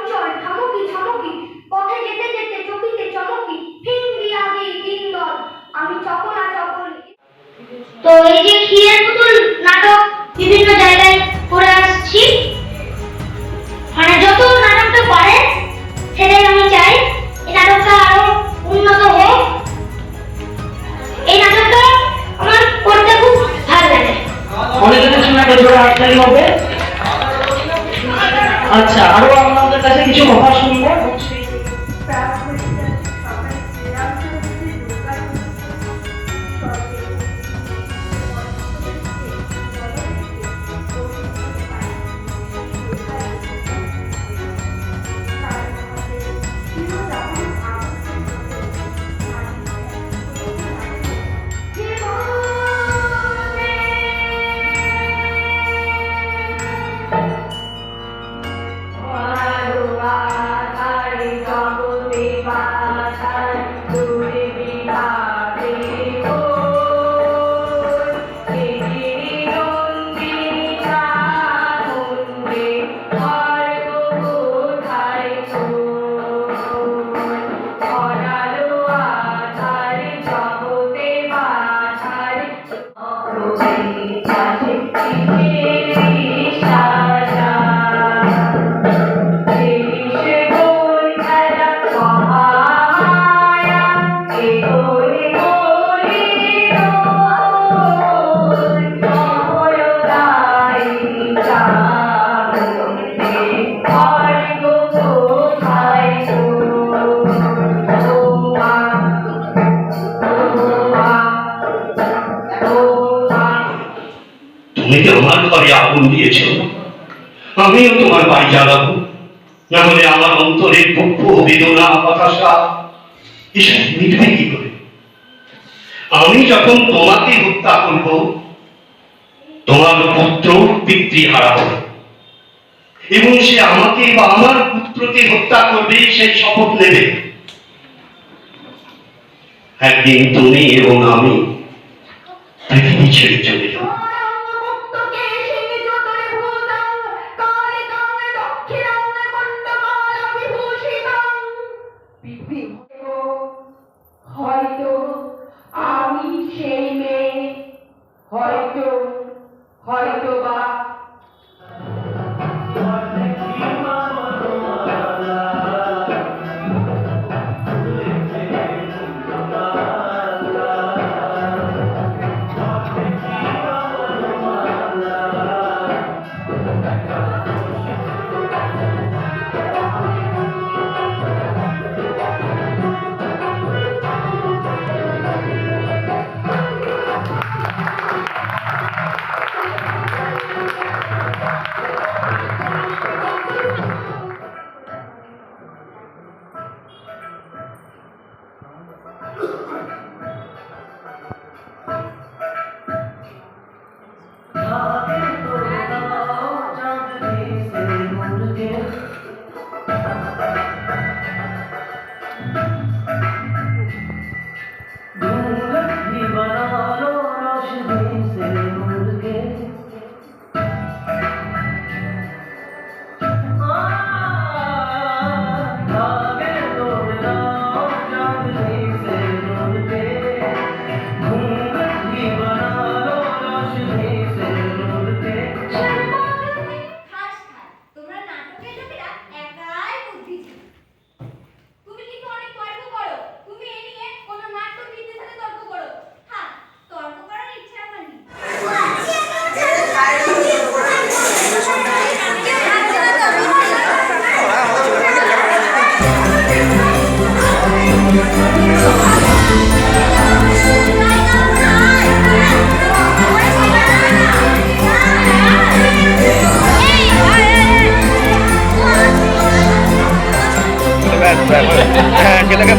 চঞ্চল ঠামকি ঝমকি পথে যেতে যেতে চকিতে চমকি ফিঙ্গি আগে তিনদল আমি চপলা চপল। তো তুমি আমার ঘরে আগুন দিয়েছ আমিও তোমার বাড়ি জ্বালাবো। না হলে আমার অন্তরে দুঃখ, বেদনা, হতাশা, এসব মিটবে কি করে? আমি যখন তোমাকে হত্যা করব, তোমার পুত্র পিতৃহারা হবে। এবং সে আমাকে বা আমার পুত্রকে হত্যা করবে সেই শপথ নেবে। একদিন তুমি এবং আমি পৃথিবী ছেড়ে চলে